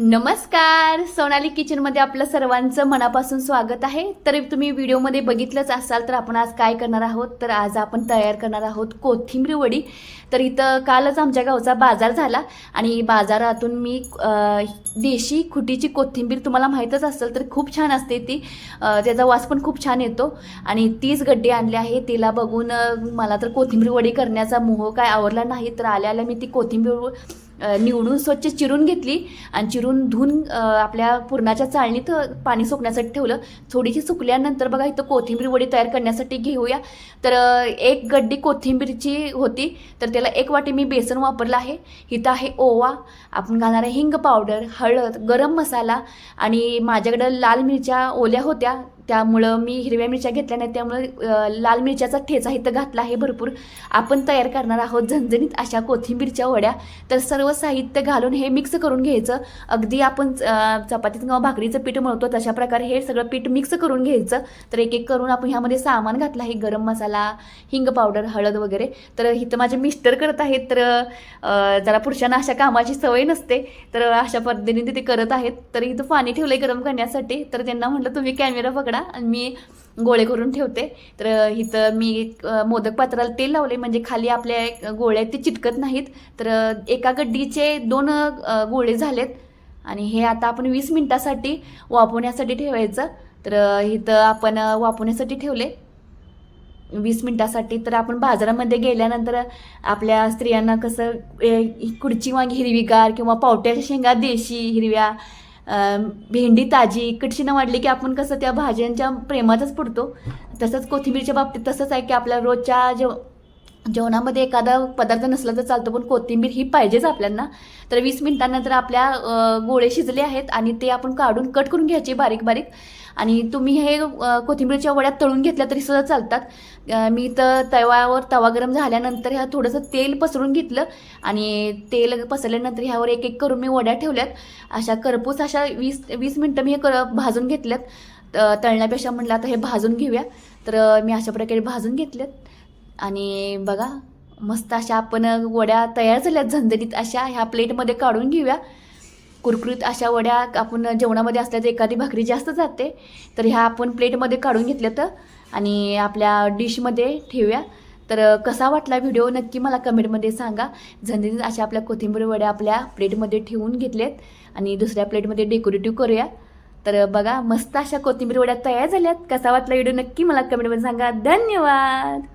नमस्कार. सोनाली किचनमध्ये आपलं सर्वांचं मनापासून स्वागत आहे. तर तुम्ही व्हिडिओमध्ये बघितलंच असाल तर आपण आज काय करणार आहोत? तर आज आपण तयार करणार आहोत कोथिंबीर वडी. तर इथं कालच आमच्या गावचा बाजार झाला आणि बाजारातून मी देशी खुटीची कोथिंबीर तुम्हाला माहीतच असेल तर खूप छान असते ती. त्याचा वास पण खूप छान येतो. आणि तीच गड्डी आणली आहे. तिला बघून मला तर कोथिंबीर वडी करण्याचा मोह काय आवडला नाही. तर आल्या आल्या मी ती कोथिंबीर निवडून स्वच्छ चिरून घेतली आणि चिरून धुवून आपल्या पुरणाच्या चाळणीत पाणी सुकण्यासाठी ठेवलं. थोडीशी सुकल्यानंतर बघा इथं कोथिंबीर वडी तयार करण्यासाठी घेऊया. तर एक गड्डी कोथिंबीरची होती. तर त्याला एक वाटी मी बेसन वापरलं आहे. इथं आहे ओवा. आपण घालणार आहे हिंग पावडर हळद गरम मसाला आणि माझ्याकडं लाल मिरच्या ओल्या होत्या. त्यामुळं मी हिरव्या मिरच्या घेतल्या नाही त्यामुळं लाल मिरच्याचा ठेचा इथं घातला आहे भरपूर. आपण तयार करणार आहोत झणझणीत अशा कोथिंबीरच्या वड्या. तर सर्व साहित्य घालून हे मिक्स करून घ्यायचं. अगदी आपण चपातीचं किंवा भाकरीचं पीठ मळतो तशा प्रकारे हे सगळं पीठ मिक्स करून घ्यायचं. तर एक एक करून आपण ह्यामध्ये सामान घातलं आहे गरम मसाला हिंग पावडर हळद वगैरे. तर इथं माझे मिस्टर करत आहेत तर जरा पुरुषांना अशा कामाची सवय नसते. तर अशा पद्धतीने ते करत आहेत. तर इथं पाणी ठेवलं आहे गरम करण्यासाठी. तर त्यांना म्हटलं तुम्ही कॅमेरा पकडा. आणि मी गोळे करून ठेवते. तर इथं मी एक, मोदक पात्राला तेल लावले म्हणजे खाली आपल्या गोळ्या गोळे आहेत ते चिटकत नाहीत. तर एका गड्डीचे दोन गोळे झालेत. आणि हे आता आपण वीस मिनिटासाठी वापवण्यासाठी ठेवायचं. तर इथं आपण वापवण्यासाठी ठेवले. वीस मिनिटासाठी. तर आपण बाजारामध्ये गेल्यानंतर आपल्या स्त्रियांना कसं कुडची वांगी हिरवीगार किंवा पावट्याच्या शेंगा देशी हिरव्या भेंडी ताजी कटशीनं वाढली की आपण कसं त्या भाज्यांच्या प्रेमातच पडतो. तसंच कोथिंबीरच्या बाबतीत तसंच आहे की आपल्या रोजच्या जेव जेवणामध्ये एखादा पदार्थ नसला तर चालतो पण कोथिंबीर ही पाहिजेच आपल्याला तर वीस मिनिटांनंतर आपल्या गोळे शिजले आहेत आणि ते आपण काढून कट करून घ्यायचे बारीक बारीक. आणि तुम्ही हे कोथिंबीरच्या वड्यात तळून घेतल्या तरी सुद्धा चालतात. मी तर तव्यावर तवा गरम झाल्यानंतर ह्या थोडंसं तेल पसरून घेतलं. आणि तेल पसरल्यानंतर ह्यावर एक एक करून मी वड्या ठेवल्यात. अशा करपूस अशा वीस वीस मिनटं मी हे कर भाजून घेतल्यात. त- तळण्यापेक्षा म्हटलं आता हे भाजून घेऊया. तर मी अशा प्रकारे भाजून घेतल्यात. आणि बघा मस्त अशा आपण वड्या तयार झाल्यात झंझणीत अशा ह्या प्लेटमध्ये काढून घेऊया. कुरकुरीत अशा वड्या आपण जेवणामध्ये असल्या तर एखादी भाकरी जास्त जाते तर ह्या आपण प्लेटमध्ये काढून घेतल्या तर. आणि आपल्या डिशमध्ये ठेवूया. तर कसा वाटला व्हिडिओ नक्की मला कमेंटमध्ये सांगा. झंझणीत अशा आपल्या कोथिंबीर वड्या आपल्या प्लेटमध्ये ठेवून घेतल्यात. आणि दुसऱ्या प्लेटमध्ये डेकोरेटिव्ह करूया. तर बघा मस्त अशा कोथिंबीर वड्या तयार झाल्यात. कसा वाटला व्हिडिओ नक्की मला कमेंटमध्ये सांगा. धन्यवाद!